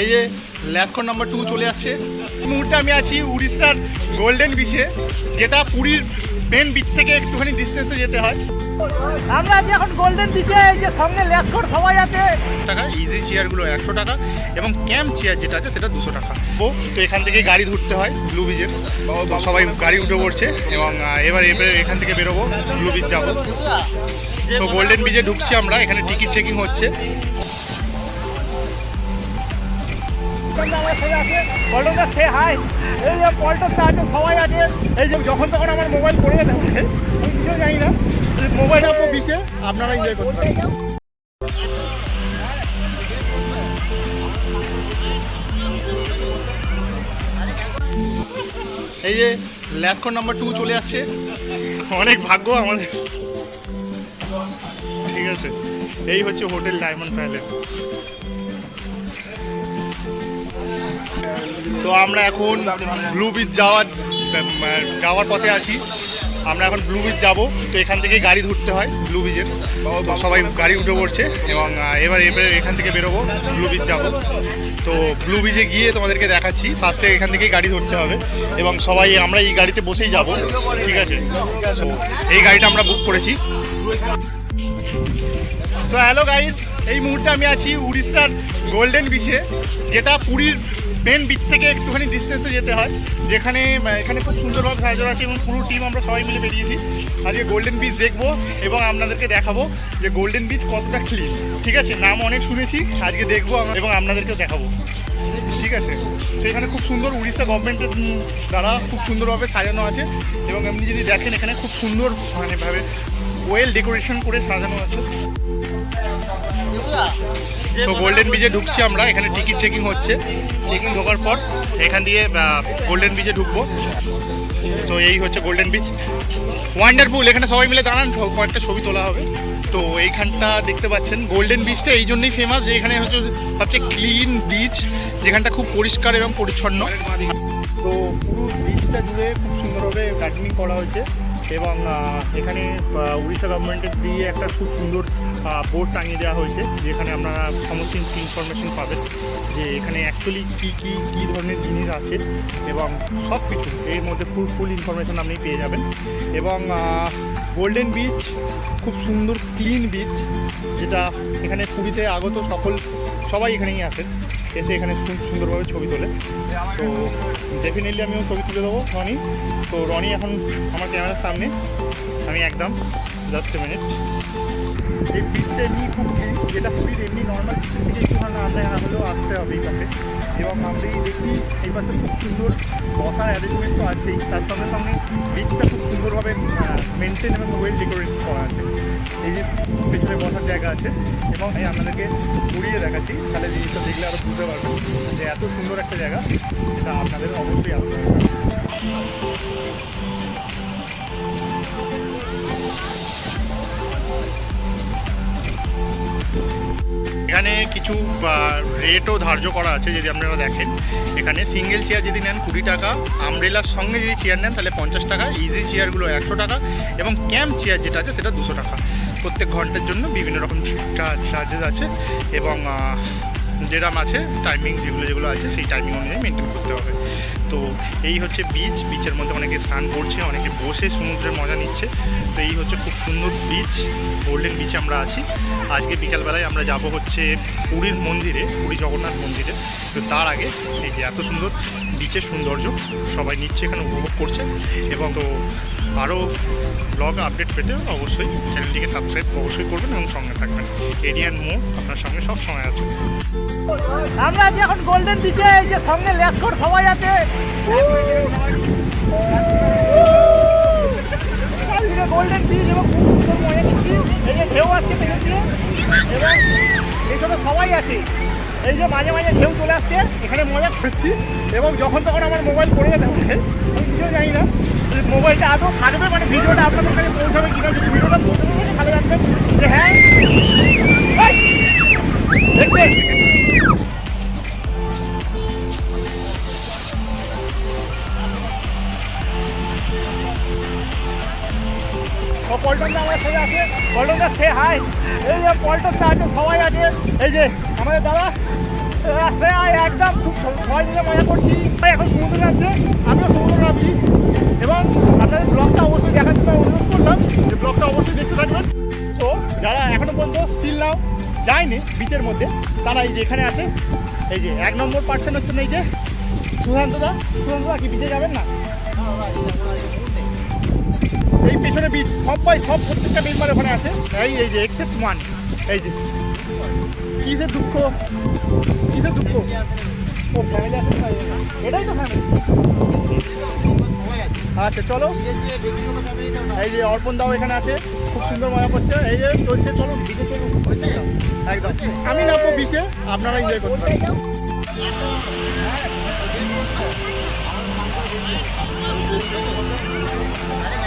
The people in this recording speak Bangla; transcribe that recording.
এই যে ল্যাসকর নাম্বার টু চলে যাচ্ছে মুহূর্তে আমি আছি উড়িষ্যার গোল্ডেন বিচে যেটা পুরীর মেন বিচ থেকে একটুখানি ডিস্টেন্সে যেতে হয়। আমরা আছি এখন গোল্ডেন বিচে এই যে সঙ্গে লেসকর সবাই আছে। টাকা ইজি চেয়ারগুলো একশো টাকা এবং ক্যাম্প চেয়ার যেটা আছে সেটা দুশো টাকা। ও তো এখান থেকে গাড়ি ধরতে হয় ব্লু বিচের সবাই গাড়ি উঠে পড়ছে এবং এবার এবারে এখান থেকে বেরোবো ব্লু বিচ যাব। তো গোল্ডেন বিচে ঢুকছি আমরা এখানে টিকিট চেকিং হচ্ছে। সে এই যে পল্টনদা সবাই আছে এই যে যখন তখন আমার মোবাইল পড়ে জানি না মোবাইল করতে এই যে নাম্বার টু চলে যাচ্ছে অনেক ভাগ্য আমাদের। ঠিক আছে। এই হচ্ছে হোটেল ডায়মন্ড প্যালেস। তো আমরা এখন ব্লু বিচ যাওয়ার যাওয়ার পথে আছি। আমরা এখন ব্লু বিচ যাব। তো এখান থেকে গাড়ি ধরতে হয় ব্লু বিচের সবাই গাড়ি উঠে পড়ছে এবং এবার এবারে এখান থেকে বেরোবো ব্লু বিচ যাব। তো ব্লু বিচে গিয়ে তোমাদেরকে দেখাচ্ছি। ফার্স্টে এখান থেকেই গাড়ি ধরতে হবে এবং সবাই, আমরা এই গাড়িতে বসেই যাব, ঠিক আছে? এই গাড়িটা আমরা বুক করেছি। হ্যালো গাইস এই মুহূর্তে আমি আছি উড়িষ্যার গোল্ডেন বিচে যেটা পুরীর মেন বিচ থেকে একটুখানি ডিস্টেন্সে যেতে হয়। যেখানে এখানে খুব সুন্দরভাবে সাজানো আছে এবং পুরো টিম আমরা সবাই মিলে বেরিয়েছি। আজকে গোল্ডেন বিচ দেখব এবং আপনাদেরকে দেখাবো যে গোল্ডেন বিচ কতটা ক্লিন ঠিক আছে? নাম অনেক শুনেছি, আজকে দেখব এবং আপনাদেরকেও দেখাবো। ঠিক আছে? তো এখানে খুব সুন্দর উড়িষ্যা গভর্নমেন্টের দ্বারা খুব সুন্দরভাবে সাজানো আছে এবং আপনি যদি দেখেন এখানে খুব সুন্দর মানে ভাবে ওয়েল ডেকোরেশন করে সাজানো আছে। তো গোল্ডেন বিচে ঢুকছি আমরা, এখানে টিকিট চেকিং হচ্ছে। চেকিং ঢোকার পর এখান দিয়ে গোল্ডেন বিচে ঢুকবো। তো এই হচ্ছে গোল্ডেন বিচ ওয়ান্ডারফুল এখানে সবাই মিলে দাঁড়ান কয়েকটা ছবি তোলা হবে। তো এইখানটা দেখতে পাচ্ছেন গোল্ডেন বিচটা এই জন্যই ফেমাস যে এখানে হচ্ছে সবচেয়ে ক্লিন বিচ যেখানটা খুব পরিষ্কার এবং পরিচ্ছন্ন। তো পুরো বিচটা জুড়ে খুব সুন্দরভাবে গার্ডেনিং করা হয়েছে। এবং এখানে উড়িষ্যা গভর্নমেন্টের দিয়ে একটা খুব সুন্দর বোর্ড টাঙিয়ে দেওয়া হয়েছে, যেখানে আপনারা সমস্ত ইনফরমেশন পাবেন যে এখানে অ্যাকচুয়ালি কী কী কী ধরনের জিনিস আছে এবং সব কিছু। এর মধ্যে ফুল ফুল ইনফরমেশন আপনি পেয়ে যাবেন। এবং গোল্ডেন বিচ খুব সুন্দর ক্লিন বিচ যেটা এখানে পুরীতে আগত সকল সবাই এখানেই আসেন এসে এখানে খুব সুন্দরভাবে ছবি তোলে। তো ডেফিনেটলি আমিও ছবি তুলে দেবো রনি। তো রনি এখন আমার ক্যামেরার সামনে। আমি একদম জাস্ট মিনিট এই বিচটা এমনি খুব যেটা পুরীর এমনি নর্মাল থেকে একটুখানি আন্দাজ না হলেও আসতে হবে এই পাশে। এবং আমরা দেখি, এই পাশে খুব সুন্দর বসার অ্যারেঞ্জমেন্ট তো আছেই। তার সঙ্গে সঙ্গে বিচটা খুব সুন্দরভাবে মেনটেন এবং ওয়েল ডেকোরেট করা আছে। এই যে পেছনে বসার জায়গা আছে এবং আমি আপনাদেরকে ঘুরিয়ে দেখাচ্ছি, তাহলে জিনিসটা দেখলে আরও বুঝতে পারবেন যে এত সুন্দর একটা জায়গা যেটা আপনাদের অবশ্যই আসতে কিছু রেটও ধার্য করা আছে যদি আপনারা দেখেন। এখানে সিঙ্গেল চেয়ার যদি নেন কুড়ি টাকা আমব্রেলার সঙ্গে যদি চেয়ার নেন তাহলে পঞ্চাশ টাকা ইজি চেয়ারগুলো একশো টাকা এবং ক্যাম্প চেয়ার যেটা আছে সেটা দুশো টাকা। প্রত্যেক ঘণ্টার জন্য বিভিন্ন রকম চার্জেস আছে এবং যেরাম আছে টাইমিং যেগুলো যেগুলো আছে সেই টাইমিং অনুযায়ী মেনটেন করতে হবে। তো এই হচ্ছে বিচ বিচের মধ্যে অনেকে স্নান করছে, অনেকে বসে সমুদ্রের মজা নিচ্ছে। তো এই হচ্ছে খুব সুন্দর বিচ গোল্ডেন বিচে আমরা আছি। আজকে বিকালবেলায় আমরা যাব হচ্ছে পুরীর মন্দিরে, পুরী জগন্নাথ মন্দিরে। তো তার আগে এই যে এত সুন্দর বিচের সৌন্দর্য সবাই নিচ্ছে, এখানে উপভোগ করছে। এবং তো আরও ব্লগ আপডেট পেতে অবশ্যই চ্যানেলটিকে সাবস্ক্রাইব অবশ্যই করবেন এবং সঙ্গে থাকবেন। এরিয়ান মো আপনার সঙ্গে সব সময় আছে। আমরা আছি এখন গোল্ডেন বিচে যে সঙ্গে লেসকর সবাই আছে গোল্ডেন বিচ এবং খুব সুন্দর মজা নিচ্ছি এই যে ঢেউ আসছে পেছন দিয়ে এবং এইখানে সবাই আছে এই যে মাঝে মাঝে ঢেউ চলে আসছে এখানে মজা করছি এবং যখন তখন আমার মোবাইল পড়ে যেতে পারে আমি নিজেও জানি না মোবাইলটা আদৌ থাকবে মানে ভিডিওটা আপনাদের কাছে পৌঁছাবে কিনা ভিডিওটা পৌঁছাবে ভালো রাখবেন যে হ্যাঁ পল্টনদা আমার সাথে আছে। পল্টনদা সে হাই এই যে পল্টনদা আছে, সবাই আছে। এই যে আমাদের দাদা রাস্তায় একদম খুব সবাই মিলে মজা করছি। এখন সমুদ্র নামছে আমিও সমুদ্র নামছি এবং আপনাদের ব্লগটা অবশ্যই দেখার জন্য অনুরোধ করলাম, যে ব্লগটা অবশ্যই দেখতে থাকবেন। তো যারা এখনও পর্যন্ত স্টিল নাও যায়নি বিচের মধ্যে, তারা এই যে এখানে আছে। এই যে এক নম্বর পার্সেন্ট হচ্ছে এই যে সুশান্ত দা। সুশান্ত দা, কি বিচে যাবেন না? এই পেছনে বিচ সবাই সব প্রত্যেকটা মেম্বার ওখানে আছে। এই এই যে এক্সেপ্ট ওয়ান এই যে কিসের দুঃখ কিসের দুঃখ। এটাই তো আচ্ছা চলো। এই যে, অর্পণ দাও এখানে আছে। খুব সুন্দর মজা করছে। এই যে, চলছে, চলো বিচে চলুন একদম। আমি নামবো বিচে আপনারা এনজয় করতে পারেন।